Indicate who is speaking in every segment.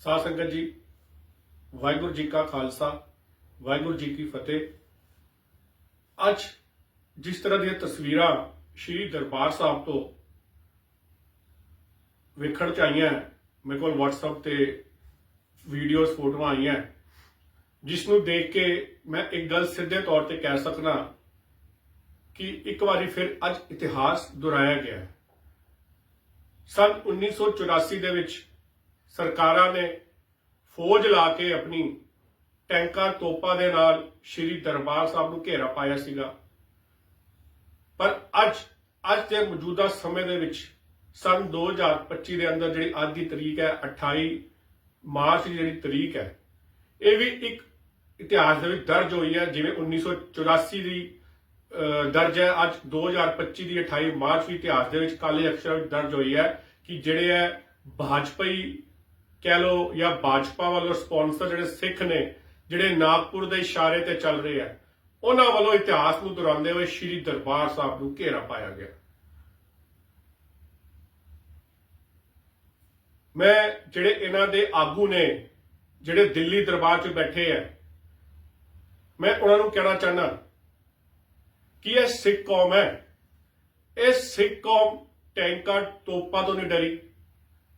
Speaker 1: ਸਾਧ ਸੰਗਤ ਜੀ, ਵਾਹਿਗੁਰੂ ਜੀ ਕਾ ਖਾਲਸਾ, ਵਾਹਿਗੁਰੂ ਜੀ ਕੀ ਫਤਿਹ। ਅੱਜ ਜਿਸ ਤਰ੍ਹਾਂ ਦੀਆਂ ਤਸਵੀਰਾਂ ਸ਼੍ਰੀ ਦਰਬਾਰ ਸਾਹਿਬ ਤੋਂ ਵੇਖਣ ਚ ਆਈਆਂ, ਮੇਰੇ ਕੋਲ WhatsApp ਤੇ ਵੀਡੀਓਜ਼ ਫੋਟੋਆਂ ਆਈਆਂ, ਜਿਸ ਨੂੰ ਦੇਖ ਕੇ ਮੈਂ ਇੱਕ ਗੱਲ ਸਿੱਧੇ ਤੌਰ ਤੇ ਕਹਿ ਸਕਦਾ ਕਿ ਇੱਕ ਵਾਰੀ ਫਿਰ ਅੱਜ ਇਤਿਹਾਸ ਦੁਹਰਾਇਆ ਗਿਆ। ਹੈ ਸਨ 1984 ਦੇ ਵਿੱਚ ਸਰਕਾਰਾਂ ਨੇ ਫੌਜ ਲਾ ਕੇ ਆਪਣੀ ਟੈਂਕਾਂ ਤੋਪਾਂ ਦੇ ਨਾਲ ਸ਼੍ਰੀ ਦਰਬਾਰ ਸਾਹਿਬ ਨੂੰ ਘੇਰਾ ਪਾਇਆ ਸੀਗਾ। ਪਰ ਅੱਜ ਅੱਜ ਦੇ ਮੌਜੂਦਾ ਸਮੇਂ ਦੇ ਵਿੱਚ ਸਨ 2025 ਦੇ ਅੰਦਰ ਜਿਹੜੀ ਅੱਜ ਦੀ ਤਰੀਕ ਹੈ 28 ਮਾਰਚ ਦੀ ਜਿਹੜੀ ਤਰੀਕ ਹੈ ਇਹ ਵੀ ਇੱਕ ਇਤਿਹਾਸ ਦੇ ਵਿੱਚ ਦਰਜ ਹੋਈ ਹੈ ਜਿਵੇਂ 1984 ਦੀ ਅਹ, ਦਰਜ ਹੈ ਅੱਜ 2025 ਦੀ 28 ਮਾਰਚ ਦੀ ਇਤਿਹਾਸ ਦੇ ਵਿੱਚ ਕਾਲੇ ਅਕਸ਼ਰਾਂ ਵਿੱਚ ਦਰਜ ਹੋਈ ਹੈ ਕਿ ਜਿਹੜੇ ਹੈ ਭਾਜਪਾਈ ਕਹਿ ਲੋ ਜਾਂ ਭਾਜਪਾ ਵੱਲੋਂ ਸਪਾਂਸਰ ਜਿਹੜੇ ਸਿੱਖ ਨੇ, ਜਿਹੜੇ ਨਾਗਪੁਰ ਦੇ ਇਸ਼ਾਰੇ ਤੇ ਚੱਲ ਰਹੇ ਆ, ਉਹਨਾਂ ਵੱਲੋਂ ਇਤਿਹਾਸ ਨੂੰ ਦੁਹਰਾਉਂਦੇ ਹੋਏ ਸ਼੍ਰੀ ਦਰਬਾਰ ਸਾਹਿਬ ਨੂੰ ਘੇਰਾ ਪਾਇਆ ਗਿਆ। ਮੈਂ ਜਿਹੜੇ ਇਹਨਾਂ ਦੇ ਆਗੂ ਨੇ, ਜਿਹੜੇ ਦਿੱਲੀ ਦਰਬਾਰ 'ਚ ਬੈਠੇ ਆ, ਮੈਂ ਉਹਨਾਂ ਨੂੰ ਕਹਿਣਾ ਚਾਹਨਾ ਕਿ ਇਹ ਸਿੱਖ ਕੌਮ ਹੈ। ਇਹ ਸਿੱਖ ਕੌਮ ਟੈਂਕਾਂ ਤੋਪਾਂ ਤੋਂ ਨਹੀਂ ਡਰੀ।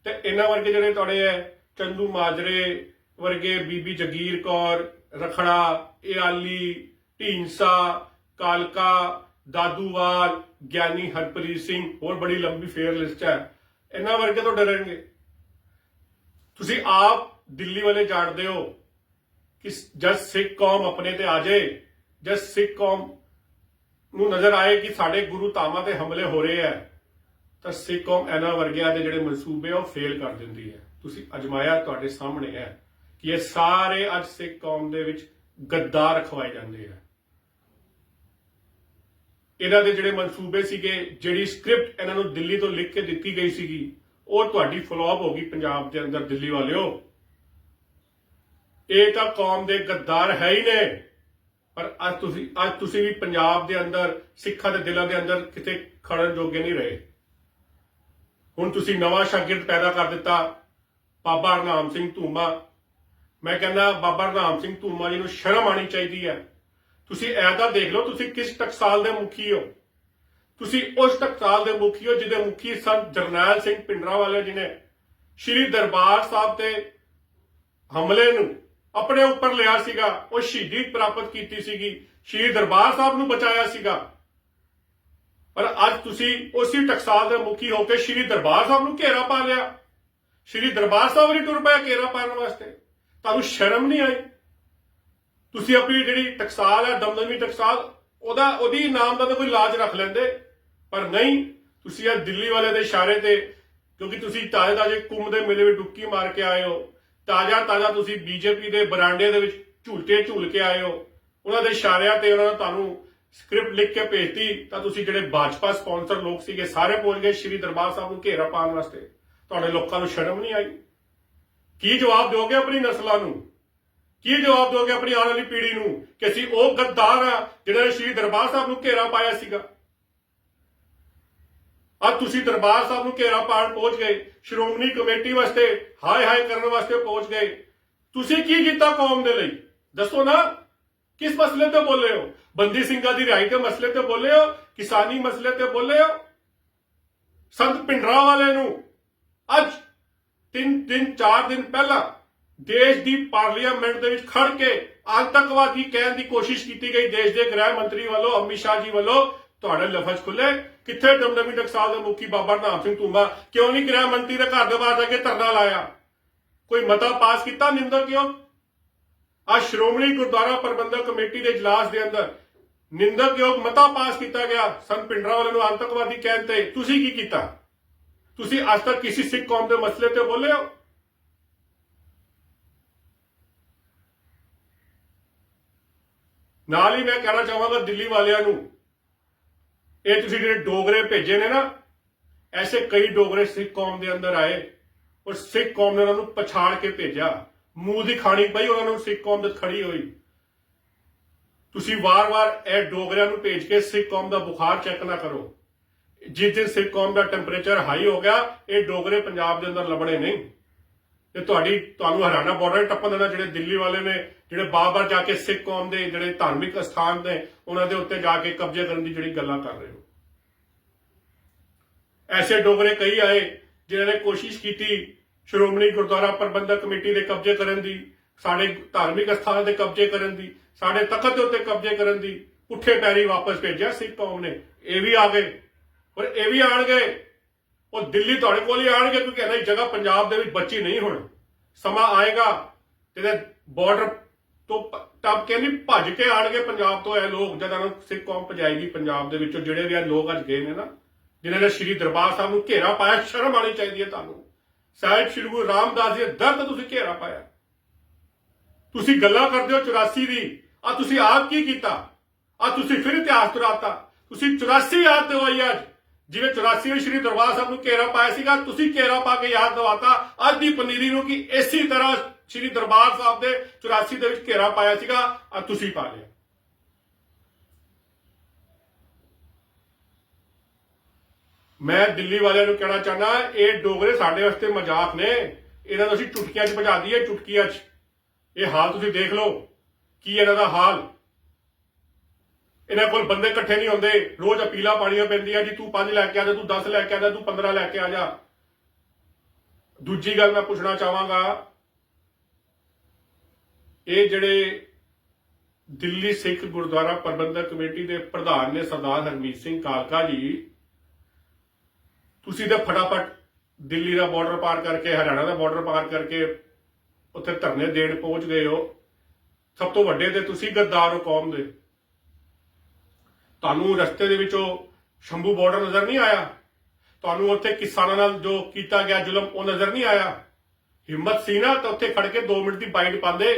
Speaker 1: ਤੇ ਇਹਨਾਂ ਵਰਗੇ ਜਿਹੜੇ ਤੁਹਾਡੇ ਹੈ ਚੰਦੂ ਮਾਜਰੇ ਵਰਗੇ ਬੀਬੀ ਜਗੀਰ ਕੌਰ, ਰਖੜਾ, ਇਆਲੀ ਢੀਂਸਾ ਕਾਲਕਾ, ਦਾਦੂਵਾਲ, ਗਿਆਨੀ ਹਰਪ੍ਰੀਤ ਸਿੰਘ, ਹੋਰ ਬੜੀ ਲੰਬੀ ਫੇਅਰ ਲਿਸਟ ਹੈ ਇਹਨਾਂ ਵਰਗੇ ਤੋਂ ਡਰਨਗੇ। ਤੁਸੀਂ ਆਪ ਦਿੱਲੀ ਵਾਲੇ ਜਾਣਦੇ ਹੋ ਕਿ ਜਦ ਸਿੱਖ ਕੌਮ ਆਪਣੇ ਤੇ ਆ ਜਾਏ, ਜਦ ਸਿੱਖ ਕੌਮ ਨੂੰ ਨਜ਼ਰ ਆਏ ਕਿ ਸਾਡੇ ਗੁਰੂ ਧਾਮਾਂ ਤੇ ਹਮਲੇ ਹੋ ਰਹੇ ਆ ਤਾਂ ਸਿੱਖ ਕੌਮ ਇਹਨਾਂ ਵਰਗਿਆਂ ਦੇ ਜਿਹੜੇ ਮਨਸੂਬੇ ਆ, ਉਹ ਫੇਲ ਕਰ ਦਿੰਦੀ ਹੈ। ਤੁਸੀਂ ਅਜਮਾਇਆ ਤੁਹਾਡੇ ਸਾਹਮਣੇ ਹੈ ਕਿ ਇਹ ਸਾਰੇ ਅੱਜ ਸਿੱਖ ਕੌਮ ਦੇ ਵਿੱਚ ਗੱਦਾਰ ਖਵਾਏ ਜਾਂਦੇ ਆ। ਇਹਨਾਂ ਦੇ ਜਿਹੜੇ ਮਨਸੂਬੇ ਸੀਗੇ, ਜਿਹੜੀ ਸਕ੍ਰਿਪਟ ਇਹਨਾਂ ਨੂੰ ਦਿੱਲੀ ਤੋਂ ਲਿਖ ਕੇ ਦਿੱਤੀ ਗਈ ਸੀਗੀ, ਉਹ ਤੁਹਾਡੀ ਫਲੋਪ ਹੋ ਗਈ ਪੰਜਾਬ ਦੇ ਅੰਦਰ ਦਿੱਲੀ ਵਾਲਿਓ। ਇਹ ਤਾਂ ਕੌਮ ਦੇ ਗੱਦਾਰ ਹੈ ਹੀ ਨੇ, ਪਰ ਅੱਜ ਤੁਸੀਂ ਅੱਜ ਤੁਸੀਂ ਵੀ ਪੰਜਾਬ ਦੇ ਅੰਦਰ, ਸਿੱਖਾਂ ਦੇ ਦਿਲਾਂ ਦੇ ਅੰਦਰ ਕਿਤੇ ਖੜਨ ਜੋਗੇ ਨਹੀਂ ਰਹੇ। ਹੁਣ ਤੁਸੀਂ ਨਵਾਂ ਸ਼ਾਗਿਰਦ ਪੈਦਾ ਕਰ ਦਿੱਤਾ, ਬਾਬਾ ਹਰਨਾਮ ਸਿੰਘ ਧੂਮਾ। ਮੈਂ ਕਹਿੰਦਾ, ਬਾਬਾ ਹਰਨਾਮ ਸਿੰਘ ਧੂਮਾ ਜੀ ਨੂੰ ਸ਼ਰਮ ਆਣੀ ਚਾਹੀਦੀ ਹੈ। ਤੁਸੀਂ ਐਦਾ ਦੇਖ ਲਓ, ਤੁਸੀਂ ਕਿਸ ਟਕਸਾਲ ਦੇ ਮੁਖੀ ਹੋ। ਤੁਸੀਂ ਉਸ ਟਕਸਾਲ ਦੇ ਮੁਖੀ ਹੋ ਜਿਹਦੇ ਮੁਖੀ ਸੰਤ ਜਰਨੈਲ ਸਿੰਘ ਪਿੰਡਰਾ ਵਾਲੇ ਜੀ ਨੇ। ਸ਼੍ਰੀ ਦਰਬਾਰ ਸਾਹਿਬ ਤੇ ਹਮਲੇ ਨੂੰ ਆਪਣੇ ਉੱਪਰ ਲਿਆ ਸੀਗਾ, ਉਹ ਸ਼ਹੀਦੀ ਪ੍ਰਾਪਤ ਕੀਤੀ ਸੀਗੀ। ਸ਼੍ਰੀ ਦਰਬਾਰ ਸਾਹਿਬ ਨੂੰ ਬਚਾਇਆ ਸੀਗਾ। ਪਰ ਅੱਜ ਤੁਸੀਂ ਉਸੇ ਟਕਸਾਲ ਦੇ ਮੁਖੀ ਹੋ ਕੇ ਸ਼੍ਰੀ ਦਰਬਾਰ ਸਾਹਿਬ ਨੂੰ ਘੇਰਾ ਪਾ ਲਿਆ। ਸ਼੍ਰੀ ਦਰਬਾਰ ਸਾਹਿਬ ਵੀ ਟੁਰ ਪਿਆ ਘੇਰਾ ਪਾਉਣ ਵਾਸਤੇ। ਤੁਹਾਨੂੰ ਸ਼ਰਮ ਨਹੀਂ ਆਈ? ਤੁਸੀਂ ਆਪਣੀ ਜਿਹੜੀ ਟਕਸਾਲ ਹੈ, ਦਮਦਮੀ ਟਕਸਾਲ, ਉਹਦਾ, ਉਹਦੀ ਨਾਮ ਦਾ ਤਾਂ ਕੋਈ ਲਾਜ ਰੱਖ ਲੈਂਦੇ। ਪਰ ਨਹੀਂ, ਤੁਸੀਂ ਇਹ ਦਿੱਲੀ ਵਾਲੇ ਦੇ ਇਸ਼ਾਰੇ ਤੇ, ਕਿਉਂਕਿ ਤੁਸੀਂ ਤਾਜ਼ੇ ਤਾਜ਼ੇ ਕੁੰਭ ਦੇ ਮੇਲੇ ਵਿੱਚ ਡੁੱਕੀ ਮਾਰ ਕੇ ਆਏ ਹੋ। ਤਾਜ਼ਾ ਤਾਜ਼ਾ ਤੁਸੀਂ ਬੀਜੇਪੀ ਦੇ ਬਰਾਂਡੇ ਦੇ ਵਿੱਚ ਝੂਲਟੇ ਝੂਲ ਕੇ ਆਏ ਹੋ। ਉਹਨਾਂ ਦੇ ਇਸ਼ਾਰਿਆਂ ਤੇ ਉਹਨਾਂ ਨੇ ਤੁਹਾਨੂੰ ਸਕ੍ਰਿਪਟ ਲਿਖ ਕੇ ਭੇਜਤੀ, ਤਾਂ ਤੁਸੀਂ ਜਿਹੜੇ ਭਾਜਪਾ ਸਪਾਂਸਰ ਲੋਕ ਸੀਗੇ, ਸਾਰੇ ਪਹੁੰਚ ਗਏ ਸ਼੍ਰੀ ਦਰਬਾਰ ਸਾਹਿਬ ਨੂੰ ਘੇਰਾ ਪਾਉਣ ਵਾਸਤੇ। ਤੁਹਾਡੇ ਲੋਕਾਂ ਨੂੰ ਸ਼ਰਮ ਨਹੀਂ ਆਈ? ਕੀ ਜਵਾਬ ਦਿਓਗੇ ਆਪਣੀ ਨਸਲਾਂ ਨੂੰ? ਕੀ ਜਵਾਬ ਦਿਓਗੇ ਆਪਣੀ ਆਉਣ ਵਾਲੀ ਪੀੜ੍ਹੀ ਨੂੰ ਕਿ ਅਸੀਂ ਉਹ ਗੱਦਾਰ ਆ ਜਿਹੜਾ ਸ਼੍ਰੀ ਦਰਬਾਰ ਸਾਹਿਬ ਨੂੰ ਘੇਰਾ ਪਾਇਆ ਸੀਗਾ? ਅੱਜ ਤੁਸੀਂ ਦਰਬਾਰ ਸਾਹਿਬ ਨੂੰ ਘੇਰਾ ਪਾਣ ਪਹੁੰਚ ਗਏ, ਸ਼੍ਰੋਮਣੀ ਕਮੇਟੀ ਵਾਸਤੇ ਹਾਏ ਹਾਏ ਕਰਨ ਵਾਸਤੇ ਪਹੁੰਚ ਗਏ। ਤੁਸੀਂ ਕੀ ਕੀਤਾ ਕੌਮ ਦੇ ਲਈ? ਦੱਸੋ ਨਾ। ਕਿਸ ਮਸਲੇ ਤੇ ਬੋਲੇ ਹੋ? ਬੰਦੀ ਸਿੰਘਾਂ ਦੀ ਰਿਹਾਈ ਦੇ ਮਸਲੇ ਤੇ ਬੋਲੇ ਹੋ? ਕਿਸਾਨੀ ਮਸਲੇ ਤੇ ਬੋਲੇ ਹੋ? ਸੰਤ ਪਿੰਡਰਾ ਵਾਲੇ ਨੂੰ ਅੱਜ ਤਿੰਨ ਦਿਨ ਚਾਰ ਦਿਨ ਪਹਿਲਾਂ ਦੇਸ਼ ਦੀ ਪਾਰਲੀਮੈਂਟ ਦੇ ਵਿੱਚ ਖੜ ਕੇ ਆਤੰਕਵਾਦੀ ਕਹਿਣ ਦੀ ਕੋਸ਼ਿਸ਼ ਕੀਤੀ ਗਈ ਦੇਸ਼ ਦੇ ਗ੍ਰਹਿ ਮੰਤਰੀ ਵੱਲੋਂ, ਅਮਿਤ ਸ਼ਾਹ ਜੀ ਵੱਲੋਂ। ਤੁਹਾਡੇ ਲਫ਼ਜ਼ ਖੁੱਲੇ ਕਿੱਥੇ ਦਮਦਮੀ ਟਕਸਾਲ ਦੇ ਮੁਖੀ ਬਾਬਾ ਨਾਮ ਸਿੰਘ ਧੂਮਾ? ਕਿਉਂ ਨਹੀਂ ਗ੍ਰਹਿ ਮੰਤਰੀ ਦੇ ਘਰ ਦੇ ਬਾਹਰ ਜਾ ਕੇ ਧਰਨਾ ਲਾਇਆ? ਕੋਈ ਮਤਾ ਪਾਸ ਕੀਤਾ, ਨਿੰਦਰ ਕਿਉਂ? ਆ ਸ਼੍ਰੋਮਣੀ ਗੁਰਦੁਆਰਾ ਪ੍ਰਬੰਧਕ ਕਮੇਟੀ ਦੇ ਇਜਲਾਸ ਦੇ ਅੰਦਰ ਨਿੰਦਕਯੋਗ ਮਤਾ ਪਾਸ ਕੀਤਾ ਗਿਆ ਸੰਤ ਪਿੰਡਰਾ ਵਾਲੇ ਨੂੰ ਆਤੰਕਵਾਦੀ ਕਹਿਣ ਤੇ। ਤੁਸੀਂ ਕੀ ਕੀਤਾ? ਤੁਸੀਂ ਅੱਜ ਤੱਕ ਕਿਸੇ ਸਿੱਖ ਕੌਮ ਦੇ ਮਸਲੇ ਤੇ ਬੋਲੇ ਹੋ? ਨਾਲ ਹੀ ਮੈਂ ਕਹਿਣਾ ਚਾਹਾਂਗਾ ਦਿੱਲੀ ਵਾਲਿਆਂ ਨੂੰ, ਇਹ ਤੁਸੀਂ ਜਿਹੜੇ ਡੋਗਰੇ ਭੇਜੇ ਨੇ ਨਾ, ਐਸੇ ਕਈ ਡੋਗਰੇ ਸਿੱਖ ਕੌਮ ਦੇ ਅੰਦਰ ਆਏ ਔਰ ਸਿੱਖ ਕੌਮ ਨੇ ਉਹਨਾਂ ਨੂੰ ਪਛਾੜ ਕੇ ਭੇਜਿਆ। ਮੂੰਹ ਦੀ ਖਾਣੀ ਪਈ, ਉਹਨਾਂ ਨੂੰ ਸਿੱਖ ਕੌਮ ਦੇ ਖੜੀ ਹੋਈ। ਤੁਸੀਂ ਵਾਰ-ਵਾਰ ਇਹ ਡੋਗਰਿਆਂ ਨੂੰ ਭੇਜ ਕੇ ਸਿੱਖ ਕੌਮ ਦਾ ਬੁਖਾਰ ਚੈੱਕ ਨਾ ਕਰੋ। ਜਿਸ ਦਿਨ ਸਿੱਖ ਕੌਮ ਦਾ ਟੈਂਪਰੇਚਰ ਹਾਈ ਹੋ ਗਿਆ, ਇਹ ਡੋਗਰੇ ਪੰਜਾਬ ਦੇ ਅੰਦਰ ਲੱਭਣੇ ਨਹੀਂ। ਤੇ ਤੁਹਾਡੀ, ਤੁਹਾਨੂੰ ਹਰਿਆਣਾ ਬਾਰਡਰ ਟੱਪਣ ਦੇਣਾ, ਜਿਹੜੇ ਦਿੱਲੀ ਵਾਲੇ ਨੇ, ਜਿਹੜੇ ਬਾਰ-ਬਾਰ ਜਾ ਕੇ ਸਿੱਖ ਕੌਮ ਦੇ, ਜਿਹੜੇ ਧਾਰਮਿਕ ਸਥਾਨ ਨੇ, ਉਹਨਾਂ ਦੇ ਉੱਤੇ ਜਾ ਕੇ ਕਬਜ਼ੇ ਕਰਨ ਦੀ ਜਿਹੜੀ ਗੱਲਾਂ ਕਰ ਰਹੇ ਹੋ। ਐਸੇ ਡੋਗਰੇ ਕਈ ਆਏ, ਜਿਨ੍ਹਾਂ ਨੇ ਕੋਸ਼ਿਸ਼ ਕੀਤੀ ਸ਼੍ਰੋਮਣੀ ਗੁਰਦੁਆਰਾ ਪ੍ਰਬੰਧਕ ਕਮੇਟੀ ਦੇ ਕਬਜ਼ੇ ਕਰਨ ਦੀ, ਸਾਡੇ ਧਾਰਮਿਕ ਸਥਾਨਾਂ ਦੇ ਕਬਜ਼ੇ ਕਰਨ ਦੀ, ਸਾਡੇ ਤਖਤ ਦੇ ਉੱਤੇ ਕਬਜ਼ੇ ਕਰਨ ਦੀ ਪੁੱਠੇ ਪੈਰੀ ਵਾਪਸ ਭੇਜਿਆ ਸਿੱਖ ਕੌਮ ਨੇ। ਇਹ ਵੀ ਆ ਗਏ। ਪਰ ਇਹ ਵੀ ਆਣਗੇ। ਉਹ ਦਿੱਲੀ ਤੁਹਾਡੇ ਕੋਲ ਹੀ ਆਣਗੇ ਕਿਉਂਕਿ ਇਹਨਾਂ ਦੀ ਜਗ੍ਹਾ ਪੰਜਾਬ ਦੇ ਵਿੱਚ ਬੱਚੀ ਨਹੀਂ ਹੁਣ। ਸਮਾਂ ਆਏਗਾ ਜਿਹਦੇ ਬਾਰਡਰ ਤੋਂ ਪ- ਟੱਪ ਕੇ ਨਹੀਂ ਭੱਜ ਕੇ ਆਣਗੇ ਪੰਜਾਬ ਤੋਂ ਇਹ ਲੋਕ, ਜਦੋਂ ਨੂੰ ਸਿੱਖ ਕੌਮ ਭਜਾਏਗੀ ਪੰਜਾਬ ਦੇ ਵਿੱਚੋਂ ਜਿਹੜੇ ਵੀ ਇਹ ਲੋਕ ਅੱਜ ਗਏ ਨੇ ਨਾ, ਜਿਨ੍ਹਾਂ ਨੇ ਸ਼੍ਰੀ ਦਰਬਾਰ ਸਾਹਿਬ ਨੂੰ ਘੇਰਾ ਪਾਇਆ, ਸ਼ਰਮ ਆਣੀ ਚਾਹੀਦੀ ਹੈ ਤੁਹਾਨੂੰ। ਸਾਹਿਬ ਸ਼੍ਰੀ ਗੁਰੂ ਰਾਮਦਾਸ ਜੀ ਦੇ ਦਰ ਤੁਸੀਂ ਘੇਰਾ ਪਾਇਆ। ਤੁਸੀਂ ਗੱਲਾਂ ਕਰਦੇ ਹੋ 84 ਦੀ। ਆ ਤੁਸੀਂ ਆਪ ਕੀ ਕੀਤਾ? ਆ ਤੁਸੀਂ ਫਿਰ ਇਤਿਹਾਸ ਤੁਰਾਤਾ ਤੁਸੀਂ 84 ਯਾਦ ਦਿਵਾਈ ਅੱਜ। ਜਿਵੇਂ 84 ਵਿੱਚ ਸ਼੍ਰੀ ਦਰਬਾਰ ਸਾਹਿਬ ਨੂੰ ਘੇਰਾ ਪਾਇਆ ਸੀਗਾ, ਤੁਸੀਂ ਘੇਰਾ ਪਾ ਕੇ ਯਾਦ ਦਿਵਾਤਾ। ਅੱਜ ਦੀ ਪਨੀਰੀ ਨੂੰ ਕਿ ਇਸੇ ਤਰ੍ਹਾਂ ਸ਼੍ਰੀ ਦਰਬਾਰ ਸਾਹਿਬ ਦੇ 84 ਦੇ ਵਿੱਚ ਘੇਰਾ ਪਾਇਆ ਸੀਗਾ, ਆ ਤੁਸੀਂ ਪਾ ਲਿਆ। ਮੈਂ ਦਿੱਲੀ ਵਾਲਿਆਂ ਨੂੰ ਕਹਿਣਾ ਚਾਹਨਾ ਇਹ ਡੋਗਰੇ ਸਾਡੇ ਵਾਸਤੇ ਮਜ਼ਾਕ ਨੇ। ਇਹਨਾਂ ਨੂੰ ਅਸੀਂ ਚੁਟਕੀਆਂ 'ਚ ਭਜਾ ਦਈਏ, ਚੁਟਕੀਆਂ 'ਚ। ਇਹ ਹਾਲ ਤੁਸੀਂ ਦੇਖ ਲਓ, ਕੀ ਇਹਨਾਂ ਦਾ ਹਾਲ। ਇਹਨਾਂ ਕੋਲ ਬੰਦੇ ਇਕੱਠੇ ਨਹੀਂ ਹੁੰਦੇ। ਰੋਜ਼ ਅਪੀਲਾਂ ਪਾਣੀਆਂ ਪੈਂਦੀਆਂ, ਜੀ ਤੂੰ 5 ਲੈ ਕੇ ਆ ਜਾ, ਤੂੰ 10 ਲੈ ਕੇ ਆ ਜਾ, ਤੂੰ 15 ਲੈ ਕੇ ਆ ਜਾ। ਦੂਜੀ ਗੱਲ ਮੈਂ ਪੁੱਛਣਾ ਚਾਹਾਂਗਾ, ਇਹ ਜਿਹੜੇ ਦਿੱਲੀ ਸਿੱਖ ਗੁਰਦੁਆਰਾ ਪ੍ਰਬੰਧਕ ਕਮੇਟੀ ਦੇ ਪ੍ਰਧਾਨ ਨੇ ਸਰਦਾਰ ਹਰਮੀਤ ਸਿੰਘ ਕਾਲਕਾ ਜੀ ਤੁਸੀਂ ਤਾਂ ਫਟਾਫਟ ਦਿੱਲੀ ਦਾ ਬਾਰਡਰ ਪਾਰ ਕਰਕੇ, ਹਰਿਆਣਾ ਦਾ ਬਾਰਡਰ ਪਾਰ ਕਰਕੇ ਉੱਥੇ ਧਰਨੇ ਦੇਣ ਪਹੁੰਚ ਗਏ ਹੋ। ਸਭ ਤੋਂ ਵੱਡੇ ਤੇ ਤੁਸੀਂ ਗੱਦਾਰ ਹੋ ਕੌਮ ਦੇ। ਤੁਹਾਨੂੰ ਰਸਤੇ ਦੇ ਵਿੱਚੋਂ ਸ਼ੰਭੂ ਬਾਰਡਰ ਨਜ਼ਰ ਨਹੀਂ ਆਇਆ। ਤੁਹਾਨੂੰ ਉੱਥੇ ਕਿਸਾਨਾਂ ਨਾਲ ਜੋ ਕੀਤਾ ਗਿਆ ਜ਼ੁਲਮ, ਉਹ ਨਜ਼ਰ ਨਹੀਂ ਆਇਆ। ਹਿੰਮਤ ਸੀ ਨਾ ਤਾਂ ਉੱਥੇ ਖੜ ਕੇ 2 ਮਿੰਟ ਦੀ ਬਾਈਟ ਪਾਉਂਦੇ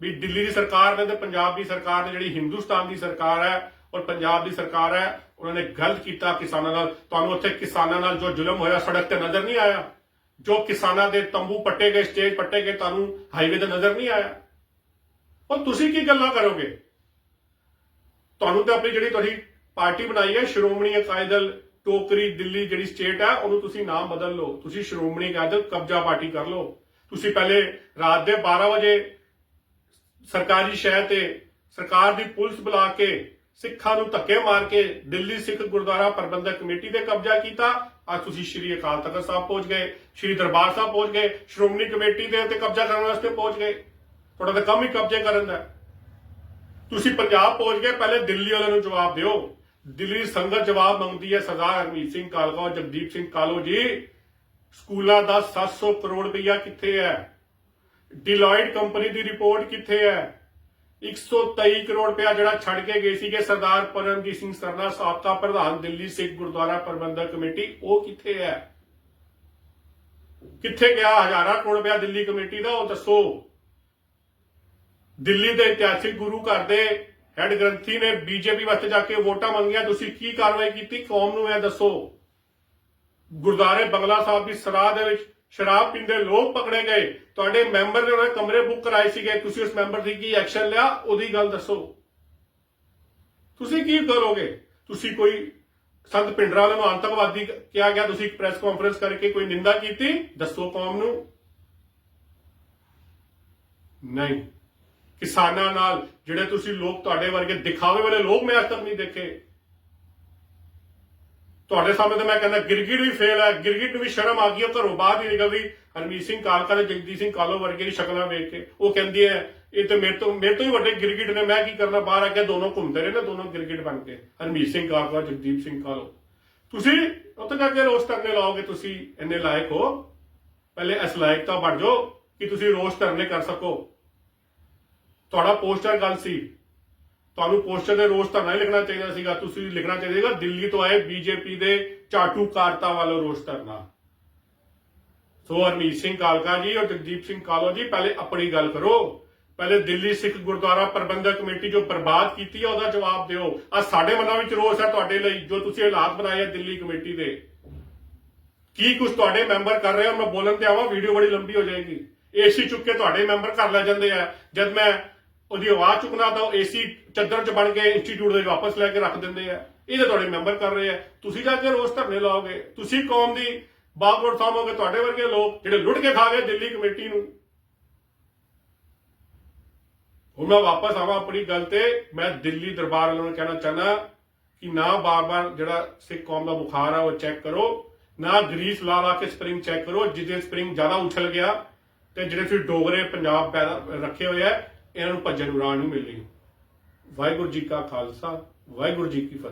Speaker 1: ਵੀ ਦਿੱਲੀ ਦੀ ਸਰਕਾਰ ਨੇ ਤੇ ਪੰਜਾਬ ਦੀ ਸਰਕਾਰ ਨੇ, ਜਿਹੜੀ ਹਿੰਦੁਸਤਾਨ ਦੀ ਸਰਕਾਰ ਹੈ ਔਰ ਪੰਜਾਬ ਦੀ ਸਰਕਾਰ ਹੈ, ਉਹਨਾਂ ਨੇ ਗਲਤ ਕੀਤਾ ਕਿਸਾਨਾਂ ਨਾਲ। ਤੁਹਾਨੂੰ ਉੱਥੇ ਕਿਸਾਨਾਂ ਨਾਲ ਜੋ ਜ਼ੁਲਮ ਹੋਇਆ, ਸੜਕ ਤੇ ਨਜ਼ਰ ਨਹੀਂ ਆਇਆ। ਜੋ ਕਿਸਾਨਾਂ ਦੇ ਤੰਬੂ ਪੱਟੇ ਗਏ, ਸਟੇਜ ਪੱਟੇ ਗਏ, ਤੁਹਾਨੂੰ ਹਾਈਵੇ ਤੇ ਨਜ਼ਰ ਨਹੀਂ ਆਇਆ। ਔਰ ਤੁਸੀਂ ਕੀ ਗੱਲਾਂ ਕਰੋਗੇ? ਤੁਹਾਨੂੰ ਤਾਂ ਆਪਣੀ ਜਿਹੜੀ ਤੁਹਾਡੀ ਪਾਰਟੀ ਬਣਾਈ ਹੈ, ਸ਼੍ਰੋਮਣੀ ਅਕਾਲੀ ਦਲ, ਟੋਕਰੀ, ਦਿੱਲੀ ਜਿਹੜੀ ਸਟੇਟ ਹੈ, ਉਹਨੂੰ ਤੁਸੀਂ ਨਾਮ ਬਦਲ ਲਓ। ਤੁਸੀਂ ਸ਼੍ਰੋਮਣੀ ਅਕਾਲੀ ਦਲ ਕਬਜ਼ਾ ਪਾਰਟੀ ਕਰ ਲਓ। ਤੁਸੀਂ ਪਹਿਲੇ ਰਾਤ ਦੇ 12 ਵਜੇ ਸਰਕਾਰੀ ਸ਼ਹਿਰ ਤੇ ਸਰਕਾਰ ਦੀ ਪੁਲਿਸ ਬੁਲਾ ਕੇ ਸਿੱਖਾਂ ਨੂੰ ਧੱਕੇ ਮਾਰ ਕੇ ਦਿੱਲੀ ਸਿੱਖ ਗੁਰਦੁਆਰਾ ਪ੍ਰਬੰਧਕ ਕਮੇਟੀ ਤੇ ਕਬਜ਼ਾ ਕੀਤਾ। ਅੱਜ ਤੁਸੀਂ ਸ਼੍ਰੀ ਅਕਾਲ ਤਖਤ ਸਾਹਿਬ ਪਹੁੰਚ ਗਏ, ਸ਼੍ਰੀ ਦਰਬਾਰ ਸਾਹਿਬ ਪਹੁੰਚ ਗਏ, ਸ਼੍ਰੋਮਣੀ ਕਮੇਟੀ ਦੇ ਉੱਤੇ ਕਬਜ਼ਾ ਕਰਨ ਵਾਸਤੇ ਪਹੁੰਚ ਗਏ। ਤੁਹਾਡਾ ਤਾਂ ਕੰਮ ਹੀ ਕਬਜ਼ੇ ਕਰਨ ਦਾ। ਤੁਸੀਂ ਪੰਜਾਬ ਪਹੁੰਚ ਗਏ, ਪਹਿਲੇ ਦਿੱਲੀ ਵਾਲਿਆਂ ਨੂੰ ਜਵਾਬ ਦਿਓ। ਦਿੱਲੀ ਸੰਗਤ ਜਵਾਬ ਮੰਗਦੀ ਹੈ, ਸਰਦਾਰ ਹਰਮੀਤ ਸਿੰਘ ਕਾਲਕਾ ਔਰ ਜਗਦੀਪ ਸਿੰਘ ਕਾਲੋ ਜੀ। ਸਕੂਲਾਂ ਦਾ 700 ਕਰੋੜ ਰੁਪਈਆ ਕਿੱਥੇ ਹੈ? ਡਿਲੋਇਟ ਕੰਪਨੀ ਦੀ ਰਿਪੋਰਟ ਕਿੱਥੇ ਹੈ? 123 ਕਰੋੜ ਰੁਪਇਆ ਜਿਹੜਾ ਛੱਡ ਕੇ ਗਏ ਸੀਗੇ ਸਰਦਾਰ ਪਰਮਜੀਤ ਸਿੰਘ ਸਰਨਾ ਸਾਬਕਾ ਪ੍ਰਧਾਨ ਦਿੱਲੀ ਸਿੱਖ ਗੁਰਦੁਆਰਾ ਪ੍ਰਬੰਧਕ ਕਮੇਟੀ। ਉਹ ਕਿੱਥੇ ਹੈ? ਕਿੱਥੇ ਗਿਆ? ਹਜ਼ਾਰਾਂ ਕਰੋੜ ਰੁਪਇਆ ਦਿੱਲੀ ਕਮੇਟੀ ਦਾ, ਉਹ ਦੱਸੋ। ਦਿੱਲੀ ਦੇ ਇਤਿਹਾਸਿਕ ਗੁਰੂ ਘਰ ਦੇ ਹੈਡ ਗ੍ਰੰਥੀ ਨੇ ਬੀਜੇਪੀ ਵਾਸਤੇ ਜਾ ਕੇ ਵੋਟਾਂ ਮੰਗੀਆਂ। ਤੁਸੀਂ ਕੀ ਕਾਰਵਾਈ ਕੀਤੀ? ਕੌਮ ਨੂੰ ਇਹ ਦੱਸੋ। ਗੁਰਦਾਰੇ ਬੰਗਲਾ ਸਾਹਿਬ ਦੀ ਸਰਾਹ ਦੇ ਵਿੱਚ ਸ਼ਰਾਬ ਪੀਂਦੇ ਲੋਕ ਪਕੜੇ ਗਏ। ਤੁਹਾਡੇ ਮੈਂਬਰ ਨੇ ਉਹਨਾਂ ਕਮਰੇ ਬੁੱਕ ਕਰਾਏ ਸੀਗੇ। ਤੁਸੀਂ ਉਸ ਮੈਂਬਰ ਦੀ ਕੀ ਐਕਸ਼ਨ ਲਿਆ? ਉਹਦੀ ਗੱਲ ਦੱਸੋ। ਤੁਸੀਂ ਕੀ ਕਰੋਗੇ? ਤੁਸੀਂ ਕੋਈ ਸੰਤ ਪਿੰਡਰਾ ਨੂੰ ਆਤੰਕਵਾਦੀ ਕਿਹਾ ਗਿਆ, ਤੁਸੀਂ ਇੱਕ ਪ੍ਰੈਸ ਕਾਨਫਰੰਸ ਕਰਕੇ ਕੋਈ ਨਿੰਦਾ ਕੀਤੀ? ਦੱਸੋ ਕੌਮ ਨੂੰ। ਨਹੀਂ। ਕਿਸਾਨਾਂ ਨਾਲ ਜਿਹੜੇ ਤੁਸੀਂ ਲੋਕ ਤੁਹਾਡੇ ਵਰਗੇ ਦਿਖਾਵੇ ਵਾਲੇ ਲੋਕ ਮੈਂ ਅੱਜ ਤੱਕ ਨਹੀਂ ਦੇਖੇ। ਤੁਹਾਡੇ ਸਾਹਮਣੇ ਤਾਂ ਮੈਂ ਕਹਿੰਦਾ, ਗਿਰਗਿਟ ਵੀ ਫੇਲ ਹੈ, ਗਿਰਗਿਟ ਨੂੰ ਵੀ ਸ਼ਰਮ ਆ ਗਈ ਉਹ ਘਰੋਂ ਬਾਹਰ ਨਹੀਂ ਨਿਕਲਦੀ। ਹਰਮੀਤ ਸਿੰਘ ਕਾਲਕਾ ਤੇ ਜਗਦੀਪ ਸਿੰਘ ਕਾਲੋ ਵਰਗੇ ਦੀ ਸ਼ਕਲਾਂ ਵੇਖ ਕੇ ਉਹ ਕਹਿੰਦੀ ਹੈ, ਇਹ ਤੇ ਮੇਰੇ ਤੋਂ ਮੇਰੇ ਤੋਂ ਹੀ ਵੱਡੇ ਗਿਰਗਿਟ ਨੇ, ਮੈਂ ਕੀ ਕਰਨਾ, ਬਾਹਰ ਆ ਕੇ ਦੋਨੋਂ ਘੁੰਮਦੇ ਰਹੇ ਨੇ ਦੋਨੋਂ ਗਿਰਗਿਟ ਬਣ ਕੇ। ਹਰਮੀਤ ਸਿੰਘ ਕਾਲਕਾ ਜਗਦੀਪ ਸਿੰਘ ਕਾਲੋ। ਤੁਸੀਂ ਉੱਥੇ ਜਾ ਕੇ ਰੋਸ ਕਰਨੇ ਲਾਓਗੇ, ਤੁਸੀਂ ਇੰਨੇ ਲਾਇਕ ਹੋ। ਪਹਿਲੇ ਇਸ ਲਾਇਕ ਤਾਂ ਬਣ ਜਾਓ ਕਿ ਤੁਸੀਂ ਰੋਸ ਕਰਨੇ ਕਰ ਸਕੋ। ਤੁਹਾਡਾ ਪੋਸਟਰ ਗੱਲ ਸੀ ਤੁਹਾਨੂੰ ਪੋਸਟਰ ਦੇ ਰੋਸ ਧਰਨਾ ਨਹੀਂ ਲਿਖਣਾ ਚਾਹੀਦਾ ਸੀਗਾ। ਤੁਸੀਂ ਲਿਖਣਾ ਚਾਹੀਦਾ ਸੀਗਾ, ਦਿੱਲੀ ਤੋਂ ਆਏ ਬੀਜੇਪੀ ਦੇ ਚਾਟੂ ਕਾਰਤਾ ਰੋਸ ਕਰਨਾ ਸੋ ਹਰਮੀਤ ਸਿੰਘ ਕਾਲਕਾ ਜੀ ਔਰ ਜਗਦੀਪ ਸਿੰਘ ਕਾਲੋ ਜੀ, ਪਹਿਲੇ ਆਪਣੀ ਗੱਲ ਕਰੋ। ਪਹਿਲੇ ਦਿੱਲੀ ਸਿੱਖ ਗੁਰਦੁਆਰਾ ਪ੍ਰਬੰਧਕ ਕਮੇਟੀ ਜੋ ਬਰਬਾਦ ਕੀਤੀ ਹੈ ਉਹਦਾ ਜਵਾਬ ਦਿਓ। ਆ ਸਾਡੇ ਮਨਾਂ ਵਿੱਚ ਰੋਸ ਹੈ ਤੁਹਾਡੇ ਲਈ, ਜੋ ਤੁਸੀਂ ਹਾਲਾਤ ਬਣਾਏ ਆ ਦਿੱਲੀ ਕਮੇਟੀ ਦੇ। ਕੀ ਕੁਝ ਤੁਹਾਡੇ ਮੈਂਬਰ ਕਰ ਰਹੇ ਹੋ ਮੈਂ ਬੋਲਣ ਤੇ ਆਵਾਂ, ਵੀਡੀਓ ਬੜੀ ਲੰਬੀ ਹੋ ਜਾਏਗੀ। ਏਸੀ ਚੁੱਕ ਕੇ ਤੁਹਾਡੇ ਮੈਂਬਰ ਘਰ ਲੈ ਜਾਂਦੇ ਆ। ਜਦ ਮੈਂ ਉਹਦੀ ਆਵਾਜ਼ ਚੁੱਕਣਾ ਤਾਂ ਉਹ ਏਸੀ ਚੱਦਰ ਚ ਬਣ ਕੇ ਇੰਸਟੀਚਿਊਟ ਦੇ ਵਾਪਸ ਲੈ ਕੇ ਰੱਖ ਦਿੰਦੇ ਆ। ਇਹ ਤਾਂ ਤੁਹਾਡੇ ਮੈਂਬਰ ਕਰ ਰਹੇ ਆ। ਤੁਸੀਂ ਜਾ ਕੇ ਰੋਸ ਧਰਨੇ ਲਾਓਗੇ। ਤੁਸੀਂ ਕੌਮ ਦੀ ਬਾਗਵਰ ਸਾਹਿਬ ਤੁਹਾਡੇ ਵਰਗੇ ਲੋਕ ਜਿਹੜੇ ਲੁੱਟ ਕੇ ਖਾ ਗਏ ਦਿੱਲੀ ਕਮੇਟੀ ਨੂੰ। ਹੁਣ ਮੈਂ ਵਾਪਸ ਆਵਾਂ ਆਪਣੀ ਗੱਲ ਤੇ। ਮੈਂ ਦਿੱਲੀ ਦਰਬਾਰ ਵਾਲਿਆਂ ਨੂੰ ਕਹਿਣਾ ਚਾਹਨਾ ਕਿ ਨਾ ਬਾਰ-ਬਾਰ ਜਿਹੜਾ ਸਿੱਖ ਕੌਮ ਦਾ ਬੁਖਾਰ ਆ, ਉਹ ਚੈੱਕ ਕਰੋ। ਨਾ ਗਰੀਸ ਲਾ ਲਾ ਕੇ ਸਪਰਿੰਗ ਚੈੱਕ ਕਰੋ ਜਿਹਦੇ ਸਪਰਿੰਗ ਜ਼ਿਆਦਾ ਉਛਲ ਗਿਆ ਤੇ ਜਿਹੜੇ ਫਿਰ ਡੋਗਰੇ ਪੰਜਾਬ ਪੈਦਾ ਰੱਖੇ ਹੋਏ ਆ ਇਹਨਾਂ ਨੂੰ ਭੱਜਣ ਉਡਾਣ ਨੂੰ ਮਿਲਣੀ। ਵਾਹਿਗੁਰੂ ਜੀ ਕਾ ਖਾਲਸਾ ਵਾਹਿਗੁਰੂ ਜੀ ਕੀ ਫਤਿਹ।